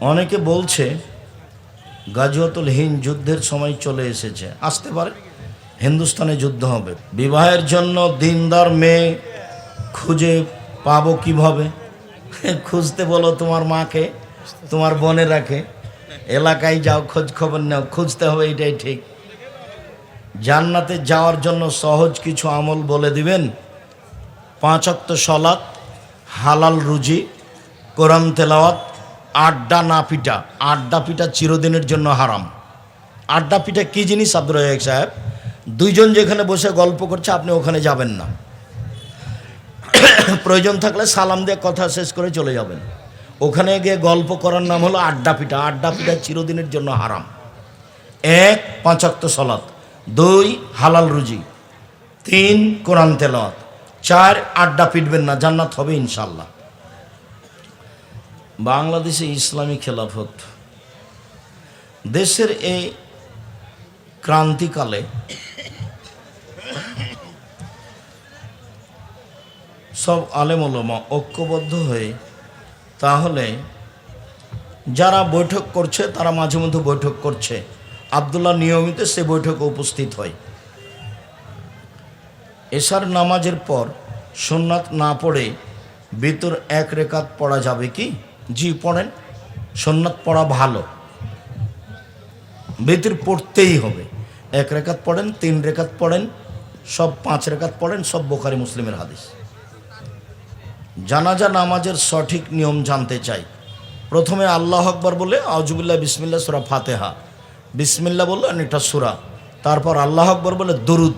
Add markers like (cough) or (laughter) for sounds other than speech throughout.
অনেকে বলছে গাজওয়াতুল হিন্দ যুদ্ধের সময় চলে এসেছে। আসতে পারে। হিন্দুস্তানে যুদ্ধ হবে। বিবাহের জন্য দিনদার মেয়ে খুঁজে পাবো কীভাবে? (laughs) খুঁজতে বলো তোমার মাকে, তোমার বনে রাখে এলাকায় যাও, খোঁজ খবর নাও। খুঁজতে হবে, এটাই ঠিক। জান্নাতে যাওয়ার জন্য সহজ কিছু আমল বলে দিবেন। পাঁচ অক্ত সলাৎ হালাল রুজি, কোরআন তেলাওয়াত আড্ডা না পিঠা আড্ডা পিঠা চিরদিনের জন্য হারাম। আড্ডা পিঠা কী জিনিস, আব্দুর রাজাক সাহেব? দুইজন যেখানে বসে গল্প করছে, আপনি ওখানে যাবেন না। প্রয়োজন থাকলে সালাম দিয়ে কথা শেষ করে চলে যাবেন। ওখানে গিয়ে গল্প করার নাম হলো আড্ডা পিঠা আড্ডা পিঠা চিরদিনের জন্য হারাম। এক পাঁচাত্ত সলাৎ দুই, হালাল রুজি। তিন, কোরআন তেলত চার, আড্ডা পিটবেন না। জান্নাত হবে ইনশাল্লাহ বাংলাদেশে ইসলামী খেলাফত। দেশের এই ক্রান্তিকালে সব আলেমলমা ঐক্যবদ্ধ হয়ে তাহলে যারা বৈঠক করছে, তারা মাঝে মধ্যে বৈঠক করছে। আবদুল্লাহ নিয়মিত সে বৈঠকে উপস্থিত হয়। এশার নামাজের পর সুন্নাত না পড়ে ভিতর এক রেখাত পড়া যাবে কি? জি পড়েন সুন্নাত পড়া ভালো। বেতির পড়তেই হবে। এক রেখাত পড়েন, তিন রেখাত পড়েন, সব পাঁচ রেখাত পড়েন, সব বোখারি মুসলিমের হাদিস। জানাজা নামাজের সঠিক নিয়ম জানতে চাই। প্রথমে আল্লাহ আকবর বলে আউজুবিল্লাহ বিসমিল্লা সুরা ফাতেহা। বিসমিল্লা বলল একটা সুরা। তারপর আল্লাহ আকবর বলে, দরুদ।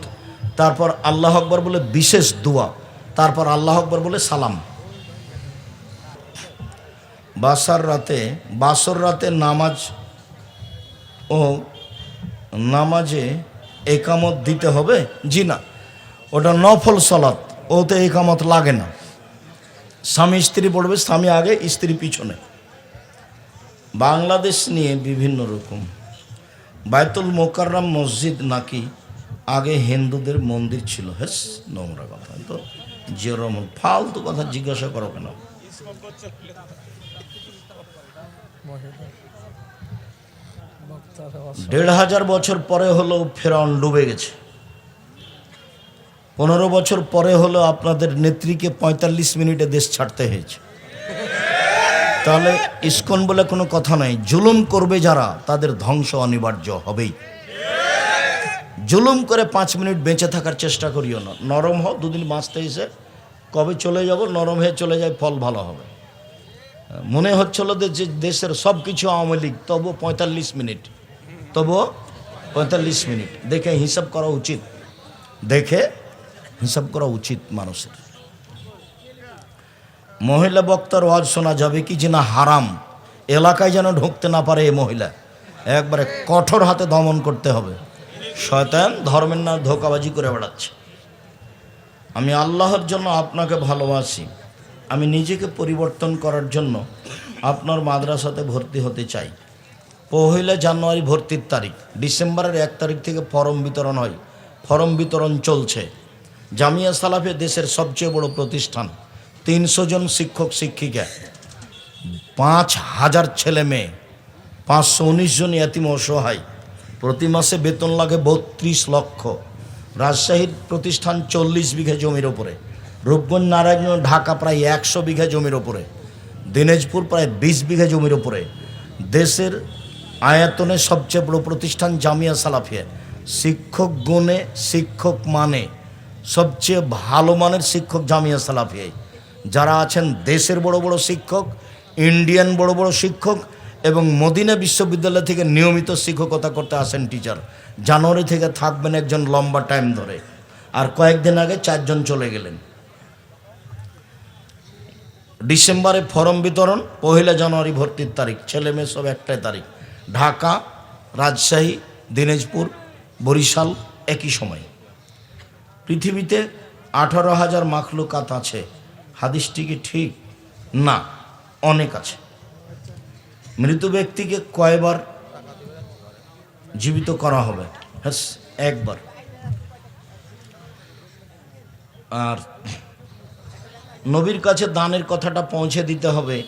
তারপর আল্লাহ আকবর বলে, বিশেষ দোয়া। তারপর আল্লাহ আকবর বলে, সালাম। বাসার রাতে, বাসর রাতে নামাজ ও নামাজে একামত দিতে হবে? জি না। ওটা নফল সলাৎ ওতে একামত লাগে না। স্বামী স্ত্রী পড়বে, স্বামী আগে, স্ত্রী পিছনে। বাংলাদেশ নিয়ে বিভিন্ন রকম। বায়তুল মোকাররাম মসজিদ নাকি আগে হিন্দুদের মন্দির ছিল? হেস, নোংরা কথা। তো জিয়র ফালতু কথা জিজ্ঞাসা করো কেন? দেড় হাজার বছর পরে হলো ফেরাউন ডুবে গেছে। পনেরো বছর পরে হলো আপনাদের নেত্রীকে পঁয়তাল্লিশ মিনিটে দেশ ছাড়তে হয়েছে। তাহলে ইস্কন বলে কোনো কথা নাই। জুলুম করবে যারা, তাদের ধ্বংস অনিবার্য হবেই। জুলুম করে পাঁচ মিনিট বেঁচে থাকার চেষ্টা করিও না। নরম হও, দুদিন বাঁচতে এসে। কবে চলে যাব? নরম হয়ে চলে যায়, ফল ভালো হবে। মনে হচ্ছিল যে দেশের সব কিছু আওয়ামী লীগ, তবু পঁয়তাল্লিশ মিনিট। তবু পঁয়তাল্লিশ মিনিট। দেখে হিসাব করা উচিত। দেখে হিসাব করা উচিত মানুষের। মহিলা বক্তার ওয়াজ শোনা যাবে কি যে না হারাম। এলাকায় যেন ঢুকতে না পারে এই মহিলা। একবারে কঠোর হাতে দমন করতে হবে। শয়তান ধর্মের না ধোকাবাজি করে বেড়াচ্ছে। আমি আল্লাহর জন্য আপনাকে ভালোবাসি। আমি নিজেকে পরিবর্তন করার জন্য আপনার মাদ্রাসাতে ভর্তি হতে চাই। পহিলা জানুয়ারি ভর্তির তারিখ, ডিসেম্বরের এক তারিখ থেকে ফরম বিতরণ হয়। ফরম বিতরণ চলছে। জামিয়া সালাফে দেশের সবচেয়ে বড় প্রতিষ্ঠান। তিনশো জন শিক্ষক, শিক্ষিকা, পাঁচ হাজার ছেলে মেয়ে, পাঁচশো উনিশ জন এতিম অসহায়। প্রতি মাসে বেতন লাগে বত্রিশ লক্ষ। রাজশাহীর প্রতিষ্ঠান চল্লিশ বিঘা জমির ওপরে। রূপগঞ্জ নারায়ণগঞ্জ ঢাকা প্রায় একশো বিঘা জমির ওপরে। দিনাজপুর প্রায় বিশ বিঘা জমির ওপরে। দেশের আয়তনে সবচেয়ে বড় প্রতিষ্ঠান জামিয়া সালাফিয়া। শিক্ষক গুণে শিক্ষক মানে সবচেয়ে ভালো মানের শিক্ষক জামিয়া সালাফিয়ায় যারা আছেন দেশের বড় বড় শিক্ষক, ইন্ডিয়ান বড় বড় শিক্ষক এবং মদিনা বিশ্ববিদ্যালয় থেকে নিয়মিত শিক্ষকতা করতে আসেন টিচার জানুয়ারি থেকে থাকবেন একজন লম্বা টাইম ধরে। আর কয়েকদিন আগে চারজন চলে গেলেন। ডিসেম্বরে ফরম বিতরণ, পহেলা জানুয়ারি ভর্তির তারিখ, ছেলে মেয়ে সব একটাই তারিখ। ঢাকা, রাজশাহী, দিনাজপুর, বরিশাল একই সময়। পৃথিবীতে আঠারো হাজার মাখলুকাত আছে। হাদিসটি কি ঠিক? না, অনেক আছে। মৃত ব্যক্তিকে কয়বার জীবিত করা হবে? হ্যাঁ একবার। আর নবীর কাছে দানের কথাটা পৌঁছে দিতে হবে।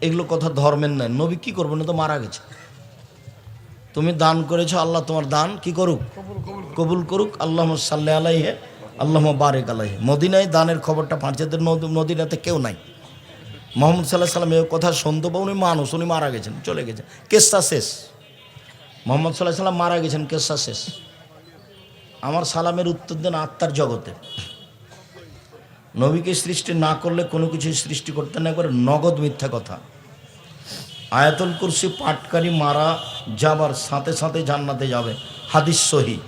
এগুলো কথা ধর্মের নয়। নবী কি করব? না তো মারা গেছে। তুমি দান করেছ, আল্লাহ তোমার দান কি করুক? কবুল করুক। আল্লাহ সাল্লাহ আলাইহে, আল্লাহ বারেক আলাইহে। মদিনায় দানের খবরটা পাঁচেদের মদিনাতে কেউ নাই। মোহাম্মদ সাল্লাহ সাল্লাম এই কথা শুনতে পাও, উনি মানুষ, উনি মারা গেছেন, চলে গেছেন। কেসটা শেষ। মোহাম্মদ সাল্লাহ সাল্লাম মারা গেছেন, কেসটা শেষ। আমার সালামের উত্তর দেন আত্মার জগতে। নবীকে সৃষ্টি না করলে কোনো কিছু সৃষ্টি করতে না করে নগদ মিথ্যা কথা। আয়াতুল কুরসি পাটকারী মারা যাবার সাথে সাথে জান্নাতে যাবে। হাদিস সহি।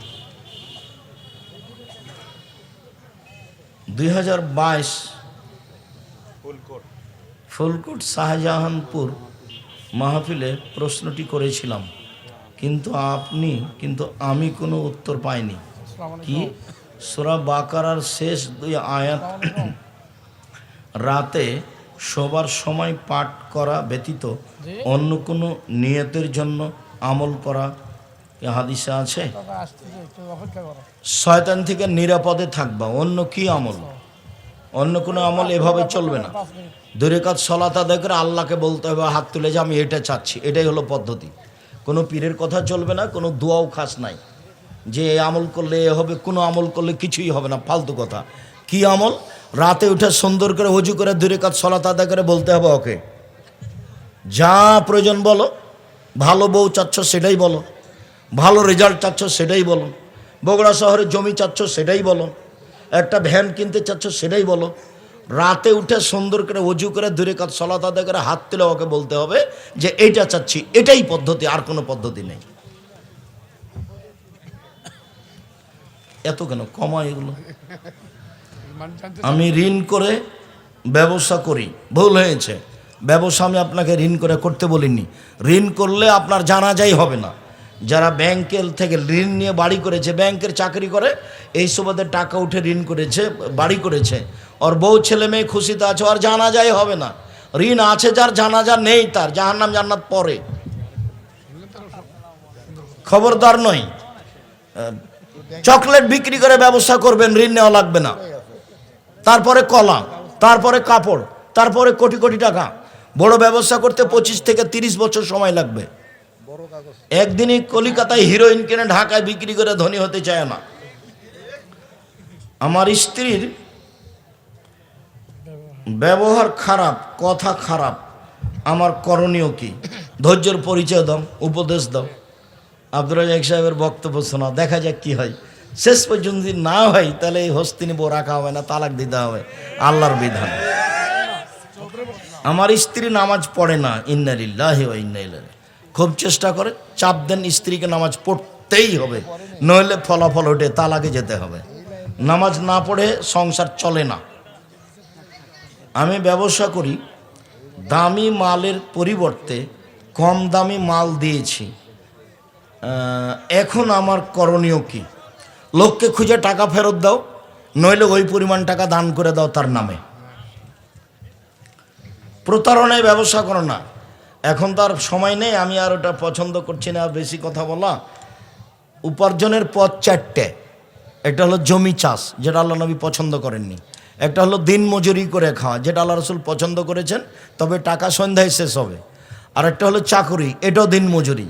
দুই হাজার বাইশ ফুলকোট। শাহজাহানপুর মাহফিলে প্রশ্নটি করেছিলাম। কিন্তু আপনি কিন্তু আমি কোনো উত্তর পাইনি। কি? সোরা বাকারার শেষ দুই আয়াত রাতে শোবার সময় পাঠ করা ব্যতীত অন্য কোনো নিয়তের জন্য আমল করা হাদিসে আছে? শয়তান থেকে নিরাপদে থাকবা অন্য কি আমল? অন্য কোনো আমল এভাবে চলবে না। পাঁচ মিনিট। দূরে কাজ সলাত আদায় করে আল্লাহকে বলতে হবে হাত তুলে যে আমি এটা চাচ্ছি এটাই হলো পদ্ধতি। কোনো পীরের কথা চলবে না কোনো দোয়াও খাস নাই। যে আমল করলে হবে, কোনো আমল করলে কিছুই হবে না, ফালতু কথা। কি আমল? রাতে উঠে সুন্দর করে অজু করে দূরে কাজ সলাত আদায় করে বলতে হবে ওকে। যা প্রয়োজন বলো, ভালো বউ চাচ্ছ সেটাই বলো, ভালো রেজাল্ট চাচ্ছ সেটাই বলো, বগুড়া শহরে জমি চাচ্ছ সেটাই বলো, একটা ভ্যান কিনতে চাচ্ছ সেটাই বলো, রাতে উঠে সুন্দর করে অজু করে দূরে কাজ সলাত আদায় করে হাত তুলে ওকে বলতে হবে যে এটা চাচ্ছি। এটাই পদ্ধতি, আর কোনো পদ্ধতি নেই। এত কেন? কমা এগুলো। মানে আমি ঋণ করে ব্যবসা করি। ভুল হয়েছে। ব্যবসা আমি আপনাকে ঋণ করে করতে বলিনি। ঋণ করলে আপনার জানা জানাজাই হবে না। যারা ব্যাংকের থেকে ঋণ নিয়ে বাড়ি করেছে ব্যাংকের চাকরি করে এই সুবাদে টাকা উঠে ঋণ করেছে বাড়ি করেছে। ওর বউ ছেলে মেয়ে খুশিতে আছে আর জানা জানাজাই হবে না। ঋণ আছে যার জানাজা নেই তার। যাহার নাম জান্নাত পরে। খবরদার নয় চকলেট বিক্রি করে ব্যবসা করবেন, ঋণ নেওয়া লাগবে না। তারপরে কলা, তারপরে কাপড়, তারপরে কোটি কোটি টাকা। বড় ব্যবসা করতে পঁচিশ থেকে তিরিশ বছর সময় লাগবে। একদিনই কলিকাতায় হিরোইন কিনে ঢাকায় বিক্রি করে ধনী হতে চায় না। আমার স্ত্রীর ব্যবহার খারাপ, কথা খারাপ। আমার করণীয় কি? ধৈর্যের পরিচয় দাও, উপদেশ দাও। আব্দুর রাজাক সাহেবের বক্তব্য শোনা, দেখা যাক কি হয়। শেষ পর্যন্ত যদি না হয়, তাহলে এই হস্তিনী বউ রাখা হবে না, তালাক দিতে হবে। আল্লাহর বিধান। আমার স্ত্রী নামাজ পড়ে না ইন্নালিল্লাহ খুব চেষ্টা করে, চাপ দেন স্ত্রীকে নামাজ পড়তেই হবে, নইলে ফলাফল ওঠে, তালাকে যেতে হবে। নামাজ না পড়ে সংসার চলে না। আমি ব্যবসা করি, দামি মালের পরিবর্তে কম দামি মাল দিয়েছি। এখন আমার করণীয় কি? লোককে খুঁজে টাকা ফেরত দাও, নইলে ওই পরিমাণ টাকা দান করে দাও তার নামে। প্রতারণায় ব্যবসা করো না। এখন তার সময় নেই, আমি আর ওটা পছন্দ করছি না বেশি কথা বলা। উপার্জনের পথ চারটে। একটা হলো জমি চাষ, যেটা আল্লাহ নবী পছন্দ করেননি। একটা হলো দিন মজুরি করে খাওয়া, যেটা আল্লাহ রসুল পছন্দ করেছেন, তবে টাকা সন্ধ্যায় শেষ হবে। আর একটা হলো চাকুরি, এটাও দিন মজুরি।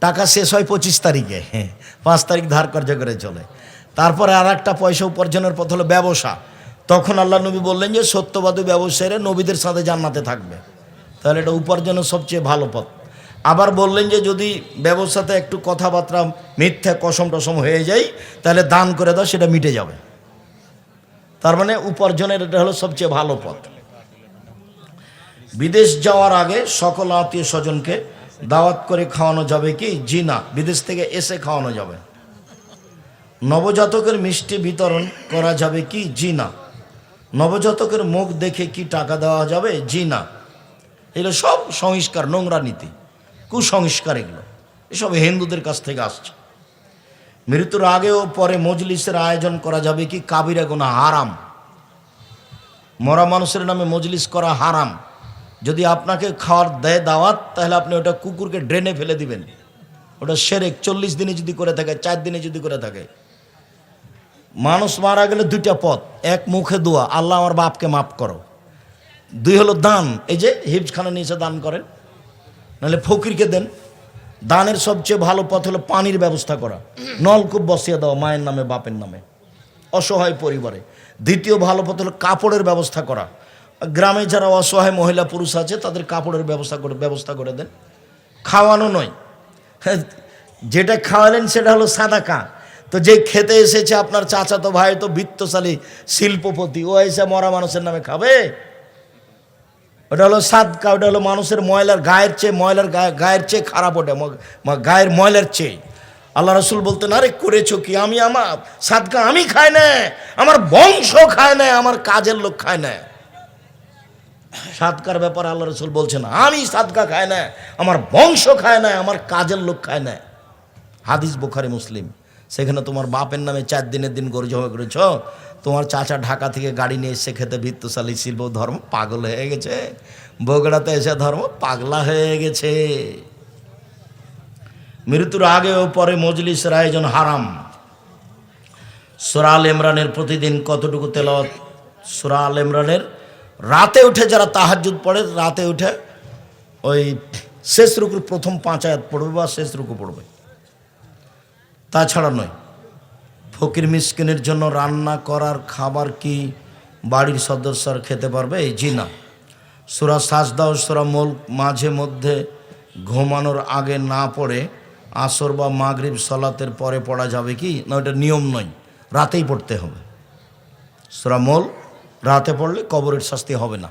টাকা শেষ হয় পঁচিশ তারিখে। হ্যাঁ পাঁচ তারিখ ধার কার্য করে চলে। তারপরে আর একটা পয়সা উপার্জনের পথ হলো ব্যবসা। তখন আল্লাহ নবী বললেন যে, সত্যবাদী ব্যবসায়ীরা নবীদের সাথে জান্নাতে থাকবে। তাহলে এটা উপার্জনের সবচেয়ে ভালো পথ। আবার বললেন যে, যদি ব্যবসাতে একটু কথাবার্তা, মিথ্যা, কসম টসম হয়ে যায়, তাহলে দান করে দাও, সেটা মিটে যাবে। তার মানে উপার্জনের এটা হলো সবচেয়ে ভালো পথ। বিদেশ যাওয়ার আগে সকল আত্মীয় স্বজনকে দাওয়াত করে খাওয়ানো যাবে কি? জি না। বিদেশ থেকে এসে খাওয়ানো যাবে। নবজাতকের মিষ্টি বিতরণ করা যাবে কি? জি না। নবজাতকের মুখ দেখে কি টাকা দেওয়া যাবে? জি না। এগুলো সব সংস্কার, নোংরা নীতি। কুসংস্কার এগুলো। এসব হিন্দুদের কাছ থেকে আসছে। মৃত্যুর আগে ও পরে মজলিসের আয়োজন করা যাবে কি? কাবিরা গোনা হারাম। মরা মানুষের নামে মজলিস করা হারাম। যদি আপনাকে খাওয়ার দেয় দাওয়াত, তাহলে আপনি ওটা কুকুরকে ড্রেনে ফেলে দিবেন। ওটা সেরেক চল্লিশ দিনে যদি করে থাকে, চার দিনে যদি করে থাকে। মানুষ মারা গেলে দুইটা পথ, এক মুখে দোয়া, আল্লাহ আমার বাপকে মাফ করো। দুই হলো দান, এই যে হিপসখানা নিচে দান করেন, নাহলে ফকিরকে দেন। দানের সবচেয়ে ভালো পথ হলো পানির ব্যবস্থা করা। নলকূপ বসিয়ে দেওয়া মায়ের নামে, বাপের নামে। অসহায় পরিবারে। দ্বিতীয় ভালো পথ হলো কাপড়ের ব্যবস্থা করা। গ্রামে যারা অসহায় মহিলা পুরুষ আছে তাদের কাপড়ের ব্যবস্থা করে ব্যবস্থা করে দেন। খাওয়ানো নয়। হ্যাঁ, যেটা খাওয়ালেন সেটা হলো সাদাকা তো যে খেতে এসেছে আপনার চাচাতো ভাই তো বৃত্তশালী শিল্পপতি ও এসে মরা মানুষের নামে খাবে। ওটা হলো সাদকা ওটা হলো মানুষের ময়লার গায়ের চেয়ে ময়লার গায়ে গায়ের চেয়ে খারাপ ওটা গায়ের ময়লার চেয়ে। আল্লাহ রসুল বলতে বলতেন আরে করেছ কি? আমি আমার সাদকা আমি খাই না আমার বংশ খায় না আমার কাজের লোক খায় না সাদকার ব্যাপারে আল্লাহ রসুল বলছেন, আমি সাদকা খায় না, আমার বংশ খায় না, আমার কাজের লোক খায় না। হাদিস বুখারি, মুসলিম। সেখানে তোমার বাপের নামে চার দিনের দিন গরু জমা করেছ, তোমার চাচা ঢাকা থেকে গাড়ি নিয়ে এসে খেতে ভিত্তশালী শিল্প, ধর্ম পাগল হয়ে গেছে। বগুড়াতে এসে ধর্ম পাগলা হয়ে গেছে। মৃত্যুর আগে ও পরে মজলিসের আয়োজন হারাম। সুরাল ইমরানের প্রতিদিন কতটুকু তেলাওয়াত সুরাল ইমরানের রাতে উঠে যারা তাহাজ্জুদ পড়ে, রাতে উঠে ওই শেষ রুকুর প্রথম পাঁচ আয়াত পড়বে বা শেষ রুকু পড়বে। তাছাড়া নয়, ফকির মিসকিনের জন্য রান্না করার খাবার কি বাড়ির সদস্যরা খেতে পারবে? এই জি না। সুরা সাজদা ও সুরা মোল মাঝে মধ্যে ঘুমানোর আগে না পড়ে আসর বা মাগরিব সলাতের পরে পড়া যাবে কি? না, ওটা নিয়ম নয়, রাতেই পড়তে হবে। সুরা মোল রাতে পড়লে কবরের শাস্তি হবে না।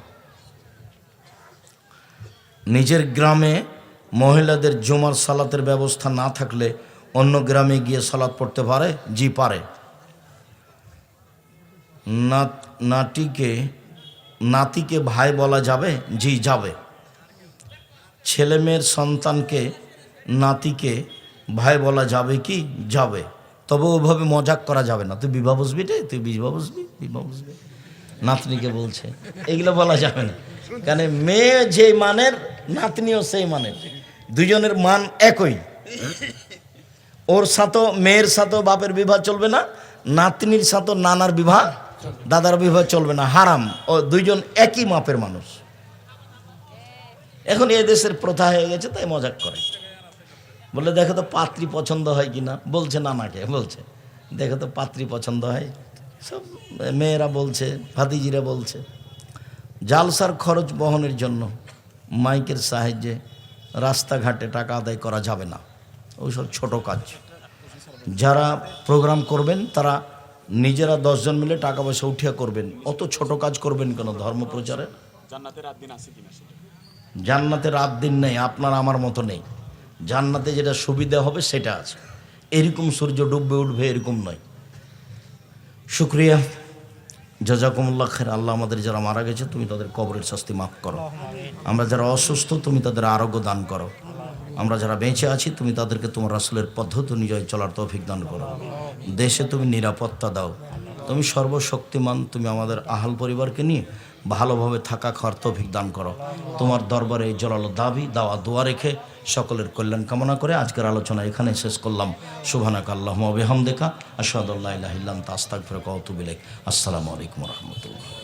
নিজের গ্রামে মহিলাদের জুমার সালাতের ব্যবস্থা না থাকলে অন্য গ্রামে গিয়ে সালাত পড়তে পারে? জি, পারে। নাত নাটিকে নাতিকে ভাই বলা যাবে? জি, যাবে। ছেলে মেয়ের সন্তানকে, নাতিকে ভাই বলা যাবে কি? যাবে। তবে ওভাবে মজাক করা যাবে না। তুই বিবাহ বসবি রে? তুই বিবাহ বসবি? বিবাহ বসবি। নাতনিকে বলছে। এগুলো বলা যাবে না। কারণ মেয়ে যে মানের, নাতনিও সেই মানের। দুজনের মান একই। ওর সাথে মেয়ের সাথে বাপের বিবাহ চলবে না, নাতনির সাথে নানার বিবাহ, দাদার বিবাহ চলবে না। হারাম। ও দুইজন একই মাপের মানুষ। এখন এ দেশের প্রথা হয়ে গেছে, তাই মজাক করে। বলে দেখো তো, পাত্রী পছন্দ হয় কি না বলছে নানাকে বলছে, দেখো তো, পাত্রী পছন্দ হয় সব মেয়েরা বলছে ভাতিজিরা বলছে জালসার খরচ বহনের জন্য মাইকের সাহায্যে রাস্তাঘাটে টাকা আদায় করা যাবে না। ওইসব ছোট কাজ। যারা প্রোগ্রাম করবেন তারা নিজেরা দশজন মিলে টাকা পয়সা উঠিয়া করবেন। অত ছোট কাজ করবেন কেন ধর্ম প্রচারে? জান্নাতের রাত দিন জান্নাতে রাত দিন নেই আপনার আমার মতো নেই। জান্নাতে যেটা সুবিধা হবে সেটা আছে। এরকম সূর্য ডুববে উঠবে এরকম নয়। শুক্রিয়া। জাজাকুমুল্লাহ খের আল্লাহ আমাদের যারা মারা গেছে, তুমি তাদের কবরের শাস্তি মাফ করো। আমরা যারা অসুস্থ, তুমি তাদের আরোগ্য দান করো। আমরা যারা বেঁচে আছি, তুমি তাদেরকে তোমার রাসুলের পদ্ধতি অনুযায়ী চলার তৌফিক দান করো। দেশে তুমি নিরাপত্তা দাও। তুমি সর্বশক্তিমান, তুমি আমাদের আহাল পরিবারকে নিয়ে ভালোভাবে থাকা খাওয়ার তৌফিক দান করো। তোমার দরবারে এই জলাল দাবি, দাওয়া, দোয়া রেখে সকলের কল্যাণ কামনা করে আজকের আলোচনা এখানে শেষ করলাম। শুভানাক আল্লাহ বেহাম দেখা আসাদুল্লাহ তাস্তাক ফেরক অতুবিলেক আসসালামু আলাইকুম রহমতুল্লাহ।